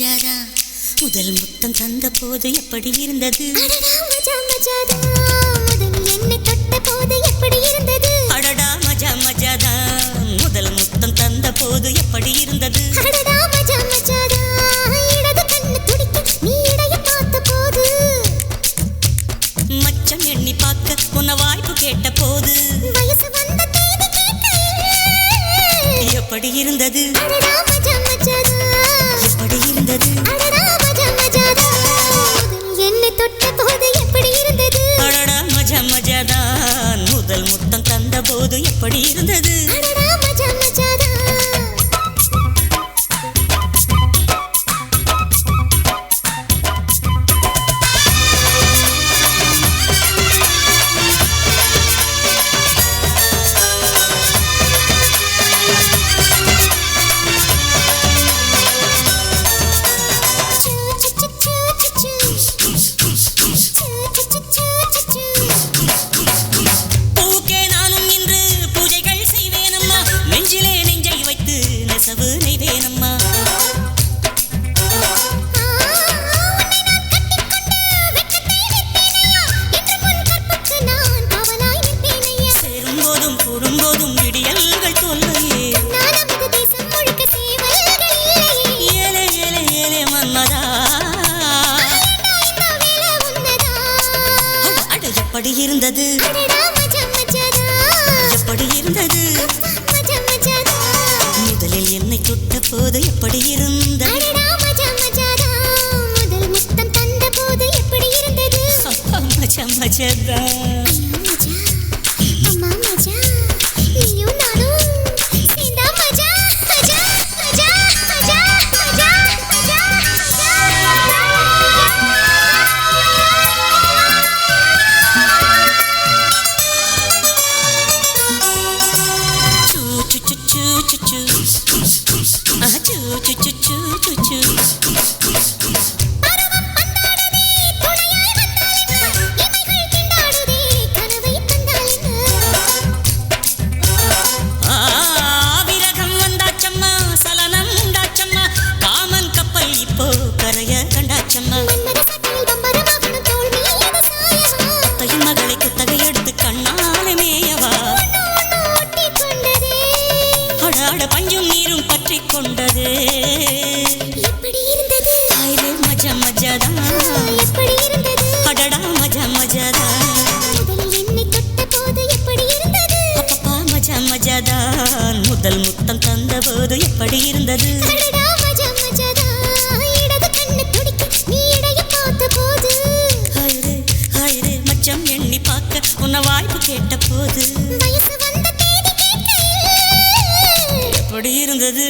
மஜாதா முதல் முத்தம் தந்த போது எப்படி இருந்தது? அடடா மஜா மஜாதா முதல் முத்தம் தந்த போது எப்படி இருந்தது? மச்சம் எண்ணி பார்க்க உன்ன வாய்ப்பு கேட்ட போது? எப்படி இருந்தது? தான் முதல் முத்தம் தந்த போது எப்படி இருந்தது? எப்படி இருந்தது. எப்படி இருந்தது. முதலில் என்னை தொட்ட போது எப்படி இருந்தது? முதல் முத்தம் தந்த போது எப்படி இருந்தது மச்சா மச்சதா அம்மா. மச்சா நீயும் chu chu chu chu chu chu chu chu chu chu chu முதல் முத்தம் தந்த போது எப்படி இருந்தது? மச்சம் எண்ணி பார்க்க உன்னை வாய்ப்பு கேட்ட. போது எப்படி இருந்தது?